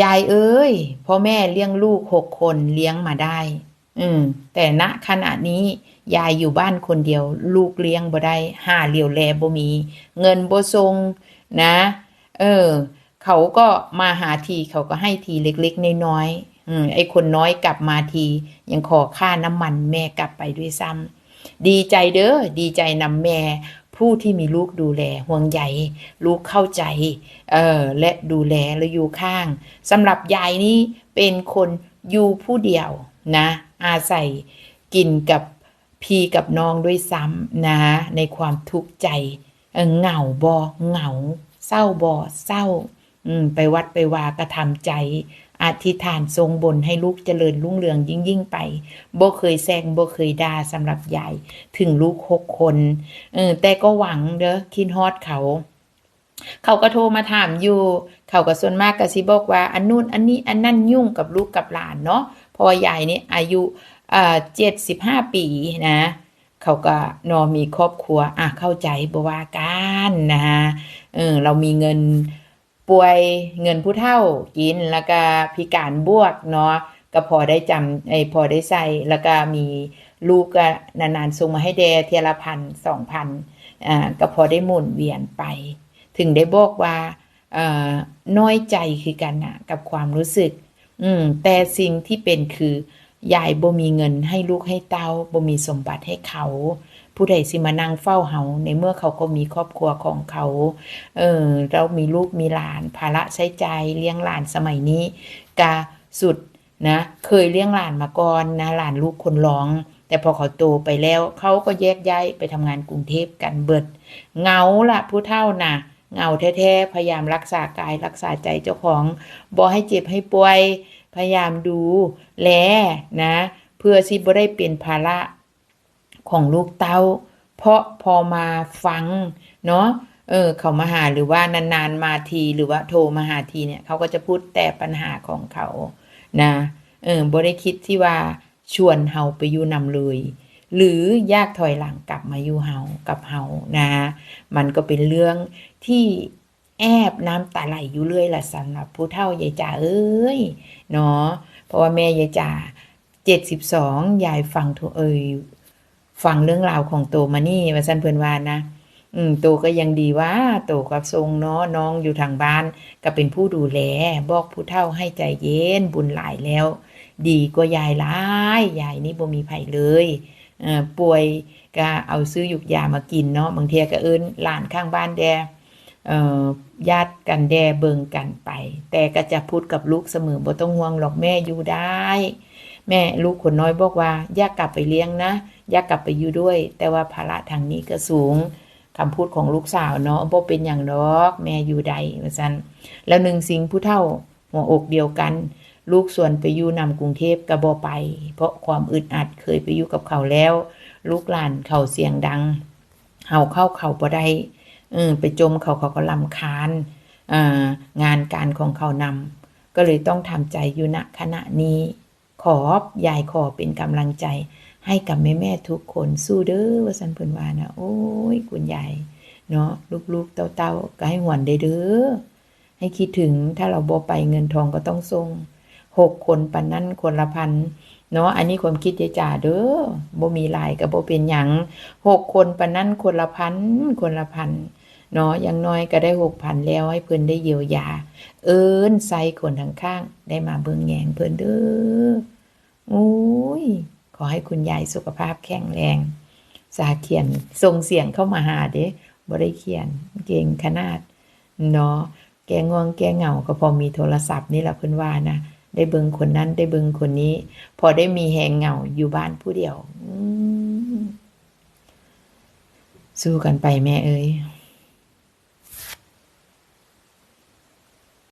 ยายเอ้ยพ่อแม่เลี้ยงลูกหกคนเลี้ยงมาได้ อืม แต่ณขณะนี้ยายอยู่บ้านคนเดียว ลูกเลี้ยงบ่ได้หาเหลียวแลบ่มี เงินบ่ทรงนะ เออ เขาก็มาหาทีเขาก็ให้ทีเล็กๆน้อยๆอืมไอ้คนน้อยกลับมาที ยังขอค่าน้ำมันแม่กลับไปด้วยซ้ำดีใจเด้อดีใจนำแม่ ผู้ที่มีลูกดูแลห่วงใยลูกเข้าใจเออและดูแลและอยู่ข้างสำหรับยายนี่เป็นคนอยู่ผู้เดียวนะ อาศัยกินกับพี่กับน้องด้วยซ้ำนะ ในความทุกข์ใจเออเหงาบอเหงา เศร้าบอเศร้าไปวัดไปวากระทำใจ อธิษฐานทรงบนให้ลูกเจริญรุ่งเรืองยิ่งยิ่งไปบ่เคยแซงบ่เคยด่าสำหรับยายถึงลูกหกคนเออแต่ก็หวังเด้อคิดฮอดเขา เขาก็โทรมาถามอยู่ เขาก็ส่วนมากก็สิบอกว่าอันนู่นอันนี้อันนั่นยุ่งกับลูกกับหลานเนาะเพราะว่ายายนี่อายุอ่าเจ็ดสิบห้าปีนะ เขาก็นอมีครอบครัวอะเข้าใจบ่ว่ากันนะเออเรามีเงิน ป่วยเงินผู้เฒ่ากินแล้วก็พิการบวกเนาะก็พอได้จำไอ้พอได้ใส่แล้วก็มีลูกก็นานๆส่งมาให้แดเทียละพันสองพันอ่าก็พอได้หมุนเวียนไป ถึงได้บอกว่าอ่อน้อยใจคือกันนะกับความรู้สึก อืม แต่สิ่งที่เป็นคือยายบ่มีเงินให้ลูกให้เต้าบ่มีสมบัติให้เขา ผู้ใดสิมานั่งเฝ้าเฮาในเมื่อเขาก็มีครอบครัวของเขา เออเรามีลูกมีหลานภาระใช้ใจเลี้ยงหลานสมัยนี้กาสุดนะเคยเลี้ยงหลานมาก่อนนะหลานลูกคนร้อง แต่พอเขาโตไปแล้วเขาก็แยกย้ายไปทำงานกรุงเทพกันเบิดเงาละผู้เฒ่าน่ะเงาแท้ๆ พยายามรักษากายรักษาใจเจ้าของบ่ให้เจ็บให้ป่วย พยายามดูแลนะ เพื่อสิบ่ได้เป็นภาระ ของลูกเต้า เพราะพอมาฟังเนาะเออเขามาหาหรือว่านานๆมาทีหรือว่าโทรมาหาทีเนี่ยเขาก็จะพูดแต่ปัญหาของเขานะเออบ่ได้คิดที่ว่าชวนเฮาไปอยู่นำเลยหรือยากถอยหลังกลับมาอยู่เฮากับเฮานะ มันก็เป็นเรื่องที่แอบน้ำตาไหลอยู่เรื่อยล่ะสำหรับผู้เฒ่ายายจ๋าเอ้ยเนาะเพราะว่าแม่ยายจ๋าเจ็ดสิบสองยายฟังโทเอ่ย ฟังเรื่องราวของโตมานี่ว่าสั้นเพิ่อนวานนะ อืมโตก็ยังดีว่าโตกับทรงเนาะน้องอยู่ทางบ้าน ก็เป็นผู้ดูแลบอกผู้เฒ่าให้ใจเย็นบุญหลายแล้ว ดีกว่ายายหลายยายนี่บ่มีไผเลยเอ่อป่วยก็เอาซื้อหยุกยามากินเนาะบางเทียก็เอิ้นหลานข้างบ้านแดเอ่อญาติกันแดเบิงกันไป แต่ก็จะพูดกับลูกเสมอบ่ต้องห่วงหรอกแม่อยู่ได้ แม่ลูกคนน้อยบอกว่า อยากกลับไปเลี้ยงนะ อยากกลับไปอยู่ด้วย แต่ว่าภาระทางนี้ก็สูงคำพูดของลูกสาวเนาะบ่เป็นอย่างดอกแม่อยู่ใดว่าซั่นแล้วหนึ่งสิงผู้เฒ่าหัวอกเดียวกัน ลูกส่วนไปอยู่นำกรุงเทพก็บ่ไป เพราะความอึดอัดเคยไปอยู่กับเขาแล้ว ลูกหลานเขาเสียงดังเฮาเข้าเขาบ่ได้เออไปจมเขาเขาก็ลำคาญอ่างานการของเขานำก็เลยต้องทำใจอยู่ณขณะนี้ ขอบยายขอเป็นกำลังใจ ให้กับแม่แม่ทุกคนสู้เด้อว่าสันเพิ่นว่านะโอ้ยคุณยายเนาะลูกๆเต้าๆก็ให้หวนได้เด้อให้คิดถึงถ้าเราบ่ไปเงินทองก็ต้องส่งหกคนปันนั้นคนละพันเนาะอันนี้ความคิดยายจ่าเด้อบ่มีลายก็บ่เป็นหยังหกคนปันนั้นคนละพันคนละพันเนาะอย่างน้อยก็ได้หกพันแล้วให้เพิ่นได้เยียวยา เอิ้นใส่คนทางข้างได้มาเบิ่งแยงเพิ่นเด้อโอ้ย ขอให้คุณยายสุขภาพแข็งแรง สาเขียนส่งเสียงเข้ามาหาเด้บ่ได้เขียนเก่งขนาดเนาะแกง่วงแกเหงาก็พอมีโทรศัพท์นี่แหละเพิ่อนว่านะได้เบิงคนนั้นได้เบิงคนนี้ พอได้มีแหงเหงาอยู่บ้านผู้เดียวสู้กันไปแม่เอ้ย